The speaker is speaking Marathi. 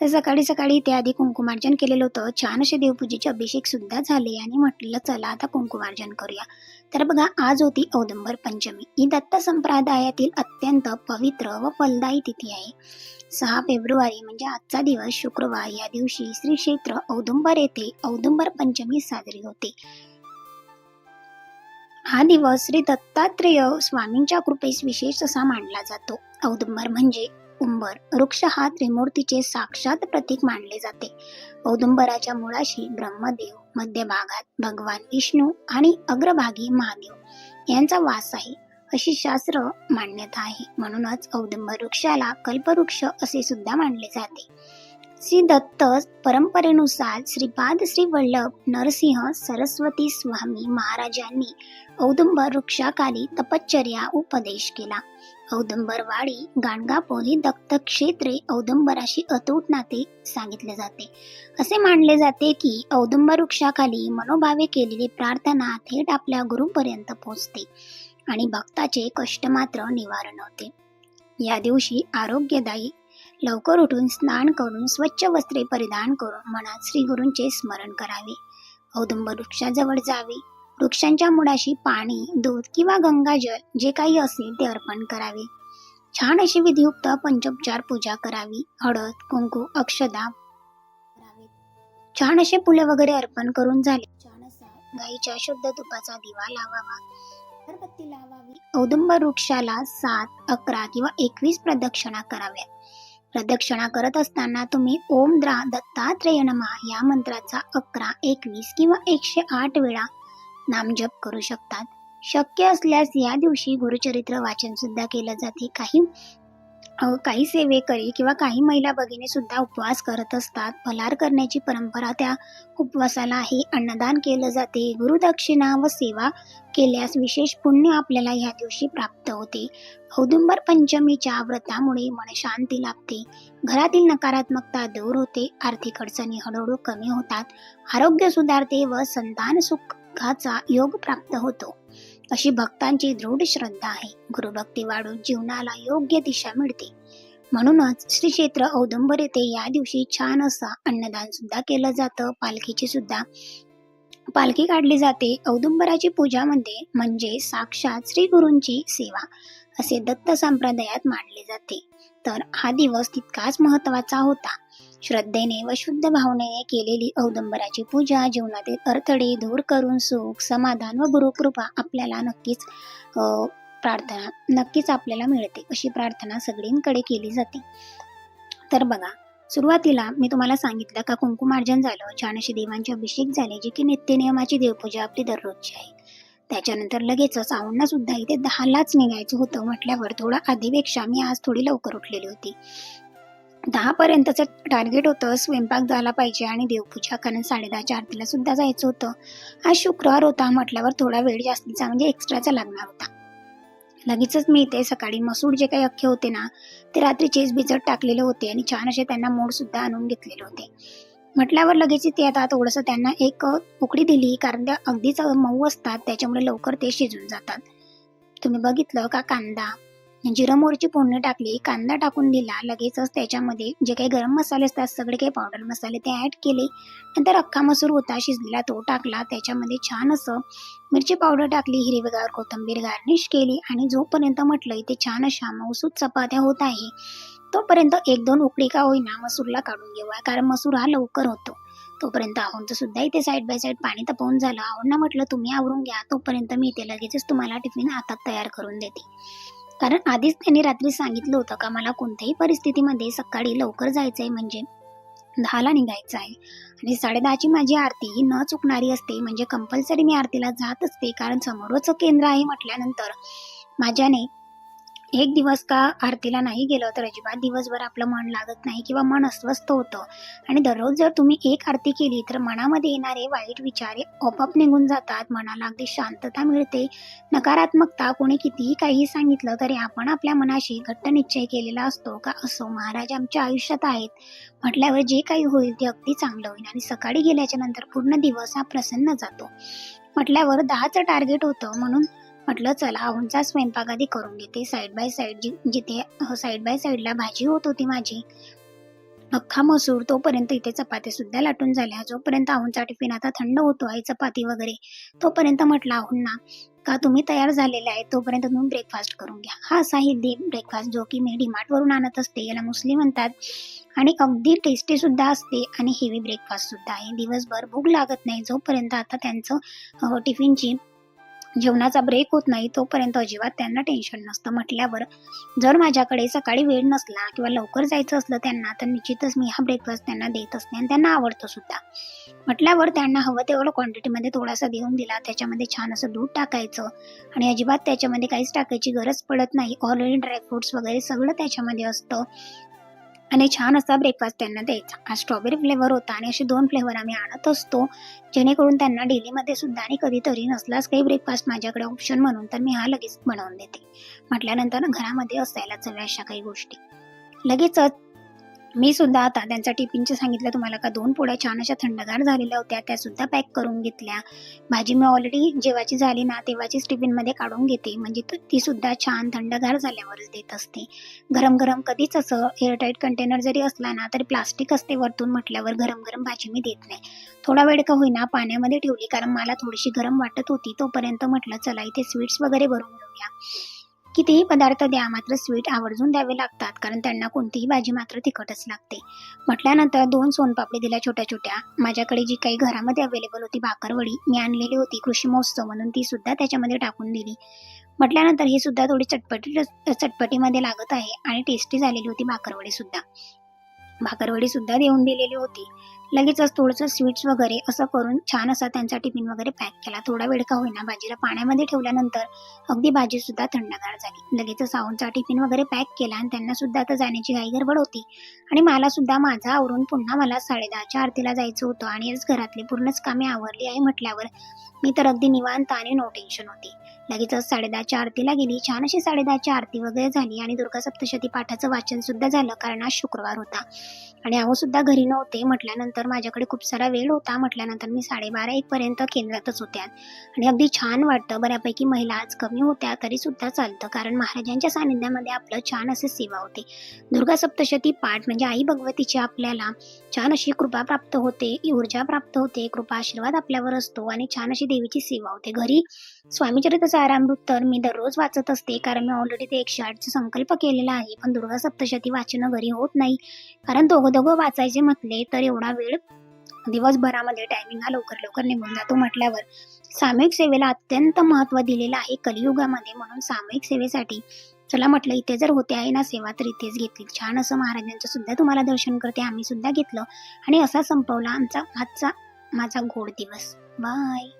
तर सकाळी सकाळी इथे आधी कुंकुमार्जन केलेलं होतं. छान असे देवपूजेचे अभिषेक सुद्धा झाले आणि म्हटलं चला आता कुंकुमार्जन करूया. तर बघा आज होती औदंबर पंचमी. ही दत्त संप्रदायातील अत्यंत पवित्र व फलदायी तिथी आहे. सहा फेब्रुवारी म्हणजे आजचा दिवस शुक्रवार या दिवशी श्री क्षेत्र औदुंबर येथे औदुंबर पंचमी साजरी होते. हा दिवस श्री दत्तात्रेय स्वामींच्या कृपेस विशेष असा मानला जातो. औदुंबर म्हणजे उंबर. वृक्ष हा त्रिमूर्तीचे साक्षात प्रतीक मानले जाते. औदुंबराच्या मुळाशी ब्रह्मदेव मध्यभागात भगवान विष्णू आणि अग्रभागी महादेव यांचा वास आहे अशी शास्त्र मान्यता आहे. म्हणूनच औदुंबर वृक्षाला कल्पवृक्ष असे सुद्धा मानले जाते. श्री दत्त परंपरेनुसार श्रीपाद श्री वल्लभ नरसिंह सरस्वती स्वामी महाराजांनी औदुंबर वृक्षाखाली तपश्चर्या उपदेश केला. औदुंबरवाडी गाणगापूर ही दत्तक्षेत्रे औदुंबराशी अतूट नाते सांगितले जाते. असे मानले जाते की औदुंबर वृक्षाखाली मनोभावे केलेली प्रार्थना थेट आपल्या गुरुपर्यंत पोहोचते आणि भक्ताचे कष्ट मात्र निवारण होते. या दिवशी आरोग्यदायी लवकर उठून स्नान करून स्वच्छ वस्त्रे परिधान करून मनात श्रीगुरूंचे स्मरण करावे. औदुंब वृक्षाजवळ जावे. वृक्षांच्या मुळाशी पाणी दूध किंवा गंगाजल जे काही असेल ते अर्पण करावे. छान अशी विधियुक्त पंचोपचार पूजा करावी. हळद कुंकू अक्षदा छान असे फुले वगैरे अर्पण करून झाले. छान असा गाईच्या शुद्ध तुपाचा दिवा लावावा. अगरबत्ती लावावी. औदुंब वृक्षाला सात अकरा किंवा एकवीस प्रदक्षिणा कराव्या प्रदक्षिणा करत असताना तुम्ही ओम द्रा दत्तात्रेय नमा या मंत्राचा अकरा एकवीस किंवा एकशे आठ वेळा नामजप करू शकतात. शक्य असल्यास या दिवशी गुरुचरित्र वाचन सुद्धा केलं जाते. काही काही सेवेकरी किंवा काही महिला भगिनी सुद्धा उपवास करत असतात. फलार करण्याची परंपरा त्या उपवासाला आहे. अन्नदान केलं जाते. गुरुदक्षिणा व सेवा केल्यास विशेष पुण्य आपल्याला ह्या दिवशी प्राप्त होते. औदुंबर पंचमीच्या व्रतामुळे मन शांती लाभते. घरातील नकारात्मकता दूर होते. आर्थिक अडचणी हळूहळू कमी होतात. आरोग्य सुधारते व संतान सुखाचा योग प्राप्त होतो. अशी भक्तांची दृढ श्रद्धा आहे. गुरुभक्ती वाढून जीवनाला योग्य दिशा मिळते. म्हणूनच श्री क्षेत्र औदुंबर येथे या दिवशी छान असं अन्नदान सुद्धा केलं जातं. पालखीची सुद्धा पालखी काढली जाते. औदुंबराची पूजा म्हणजे म्हणजे साक्षात श्री गुरूंची सेवा असे दत्त संप्रदायात मानले जाते. तर हा दिवस तितकाच महत्त्वाचा होता. श्रद्धेने व शुद्ध भावनेने केलेली औदंबराची पूजा जीवनातील अडथळे दूर करून सुख समाधान व गुरुकृपा आपल्याला नक्कीच प्रार्थना नक्कीच आपल्याला मिळते अशी प्रार्थना सगळींकडे केली जाते. तर बघा सुरुवातीला मी तुम्हाला सांगितलं का कुंकुमार्जन झालं छानशी देवांचे अभिषेक झाले जे की नित्यनियमाची देवपूजा आपली दररोजची आहे. त्याच्यानंतर लगेचच आवडणं सुद्धा इथे दहालाच निघायचं होतं म्हटल्यावर थोडं आधीपेक्षा मी आज थोडी लवकर उठलेली होती. दहापर्यंतचं टार्गेट होतं स्वयंपाक झाला पाहिजे आणि देवपूजा कारण साडेदहाच्या आरतीला सुद्धा जायचं होतं. आज शुक्रवार होता म्हटल्यावर थोडा वेळ जास्तीचा म्हणजे एक्स्ट्राचा लागणार होता. लगेचच मी इथे सकाळी मसूर जे काही अख्खे होते ना ते रात्री चेस भिजत टाकलेले होते आणि छान असे त्यांना मोड सुद्धा आणून घेतलेले होते. म्हटल्यावर लगेच ते आता थोडंसं त्यांना एक उकडी दिली कारण त्या अगदीच मऊ असतात त्याच्यामुळे लवकर ते शिजून जातात. तुम्ही बघितलं का कांदा? जिरं मोरची फोडणी टाकली कांदा टाकून दिला. लगेचच त्याच्यामध्ये जे काही गरम मसाले असतात सगळे काही पावडर मसाले ते ॲड केले. नंतर अख्खा मसूर होता शिजलेला तो टाकला. त्याच्यामध्ये छान असं मिरची पावडर टाकली हिरवीगार कोथिंबीर गार्निश केली आणि जोपर्यंत म्हटलं इथे छान अशा मौसूद चपात्या होत आहे तोपर्यंत एक दोन उकडी का होईना मसूरला काढून घेऊया कारण मसूर हा लवकर होतो. तोपर्यंत आहोंचं सुद्धा इथे साईड बाय साईड पाणी तपवून झालं. आहोंना म्हटलं तुम्ही आवरून घ्या. तोपर्यंत मी इथे लगेचच तुम्हाला टिफिन आता तयार करून देते. कारण आधीच त्यांनी रात्री सांगितलं होतं का मला कोणत्याही परिस्थितीमध्ये सकाळी लवकर जायचं आहे म्हणजे दहाला निघायचं आहे आणि साडेदहाची माझी आरती ही न चुकणारी असते म्हणजे कंपल्सरी मी आरतीला जात असते कारण समोरच केंद्र आहे म्हटल्यानंतर माझ्याने एक दिवस का आरतीला नाही गेलं तर अजिबात दिवसभर आपलं मन लागत नाही किंवा मन अस्वस्थ होतं. आणि दररोज जर तुम्ही एक आरती केली तर मनामध्ये येणारे वाईट विचार हे आपोआप निघून जातात. मनाला अगदी शांतता मिळते. नकारात्मकता कोणी कितीही काही सांगितलं तरी आपण आपल्या मनाशी घट्ट निश्चय केलेला असतो का असो महाराज आमच्या आयुष्यात आहेत. म्हटल्यावर जे काही होईल ते अगदी चांगलं होईल आणि सकाळी गेल्याच्यानंतर पूर्ण दिवस हा प्रसन्न जातो. म्हटल्यावर दहाचं टार्गेट होतं म्हणून म्हटलं चला आहुंचा स्वयंपाक आधी करून घेते. साईड बाय साईड जि जिथे साईड बाय साईडला भाजी होत होती माझी अख्खा मसूर तोपर्यंत इथे चपाती सुद्धा लाटून झाल्या. जोपर्यंत आहुंचा टिफिन आता थंड होतो आहे चपाती वगैरे तोपर्यंत म्हटलं आहुंना का तुम्ही तयार झालेले आहे तोपर्यंत तुम्ही ब्रेकफास्ट करून घ्या. हा असा हेल्दी ब्रेकफास्ट जो की मी डीमार्टवरून आणत असते याला मुस्लिम म्हणतात. आणि अगदी टेस्टी सुद्धा असते आणि हेवी ब्रेकफास्ट सुद्धा आहे. दिवसभर भूक लागत नाही जोपर्यंत आता त्यांचं हो, टिफिनची जेवणाचा ब्रेक होत नाही तोपर्यंत अजिबात त्यांना टेन्शन नसतं. म्हटल्यावर जर माझ्याकडे सकाळी वेळ नसला किंवा लवकर जायचं असलं त्यांना तर निश्चितच मी हा ब्रेकफास्ट त्यांना देत असते आणि त्यांना आवडतो सुद्धा. म्हटल्यावर त्यांना हवं तेवढं क्वांटिटीमध्ये थोडासा देऊन दिला. त्याच्यामध्ये छान असं दूध टाकायचं आणि अजिबात त्याच्यामध्ये काहीच टाकायची गरज पडत नाही. ऑलरेडी ड्रायफ्रुट्स वगैरे सगळं त्याच्यामध्ये असतं. आणि छान असा ब्रेकफास्ट त्यांना द्यायचा. हा स्ट्रॉबेरी फ्लेवर होता आणि असे दोन फ्लेवर आम्ही आणत असतो. जेणेकरून त्यांना डेलीमध्ये सुद्धा आणि कधीतरी नसलाच काही ब्रेकफास्ट माझ्याकडे ऑप्शन म्हणून तर मी हा लगेच बनवून देते. म्हटल्यानंतर घरामध्ये असायलाच हव्या अशा काही गोष्टी. लगेचच मी सुद्धा आता त्यांचा टिफिनचे सांगितलं तुम्हाला का? दोन पोळ्या छान अशा थंडगार झालेल्या होत्या त्या सुद्धा पॅक करून घेतल्या. भाजी मी ऑलरेडी जेव्हाची झाली ना तेव्हाचीच टिफिनमध्ये काढून घेते. म्हणजे ती सुद्धा छान थंडगार झाल्यावरच देत असते. गरम गरम कधीच असं एअरटाईट कंटेनर जरी असला ना तरी प्लास्टिक असते वरतून म्हटल्यावर गरम गरम भाजी मी देत नाही. थोडा वेळ का होईना पाण्यामध्ये ठेवली कारण मला थोडीशी गरम वाटत होती तोपर्यंत म्हटलं चला इथे स्वीट्स वगैरे भरून घेऊया. कितीही पदार्थ द्या मात्र स्वीट आवर्जून द्यावे लागतात कारण त्यांना कोणतीही भाजी मात्र तिखटच लागते. म्हटल्यानंतर दोन सोनपापडी दिल्या छोट्या छोट्या. माझ्याकडे जी काही घरामध्ये अवेलेबल होती भाकरवडी मी आणलेली होती कृषी महोत्सव म्हणून ती सुद्धा त्याच्यामध्ये टाकून दिली. म्हटल्यानंतर ही सुद्धा थोडी चटपटी चटपटीमध्ये लागत आहे आणि टेस्टी झालेली होती भाकरवडी सुद्धा. भाकरवडी सुद्धा देऊन दिलेली होती. लगेचच थोडंसं स्वीट्स वगैरे असं करून छान असा त्यांचा टिफिन वगैरे पॅक केला. थोडा वेळ का होईना भाजीला पाण्यामध्ये ठेवल्यानंतर अगदी भाजीसुद्धा थंडगार झाली. लगेचच साऊंडचा टिफिन वगैरे पॅक केला आणि त्यांना सुद्धा आता जाण्याची घाई गडबड होती. आणि मला सुद्धा माझा आवरून पुन्हा मला साडेदहाच्या आरतीला जायचं होतं आणि आज घरातली पूर्णच कामे आवरली आहे म्हटल्यावर मी तर अगदी निवांत आणि नो टेन्शन होती. लगेचच साडेदहाच्या आरतीला गेली. छान अशी साडेदहाची आरती वगैरे झाली आणि दुर्गा सप्तशती पाठाचं वाचन सुद्धा झालं कारण आज शुक्रवार होता. आणि अहो सुद्धा घरी नव्हते म्हटल्यानंतर माझ्याकडे खूप सारा वेळ होता म्हटल्यानंतर मी साडेबारा एक पर्यंत केंद्रातच होत्या आणि अगदी छान वाटतं बऱ्यापैकी महिला आज कमी होत्या तरी सुद्धा चालतं कारण महाराजांच्या सानिध्यामध्ये आपलं छान असे सेवा होते. दुर्गा सप्तशती पाठ म्हणजे आई भगवतीची आपल्याला छान अशी कृपा प्राप्त होते ऊर्जा प्राप्त होते कृपा आशीर्वाद आपल्यावर असतो आणि छान अशी देवीची सेवा होते. घरी स्वामीचरित्र सारामृत तर मी दररोज वाचत असते कारण मी ऑलरेडी ते एकशे आठचा संकल्प केलेला आहे. पण दुर्गा सप्तशती वाचणं घरी होत नाही. कारण दोघं दोघं वाचायचे म्हटले तर एवढा वेळ दिवसभरामध्ये टायमिंग हा लवकर लवकर निघून जातो म्हटल्यावर. सामूहिक सेवेला अत्यंत महत्त्व दिलेलं आहे कलियुगामध्ये. म्हणून सामूहिक सेवेसाठी चला म्हटलं इथे जर होते आहे ना सेवा तर इथेच घेतली. छान असं महाराजांचं सुद्धा तुम्हाला दर्शन करते आम्ही सुद्धा घेतलं. आणि असा संपवला आमचा आजचा माझा गोड दिवस. बाय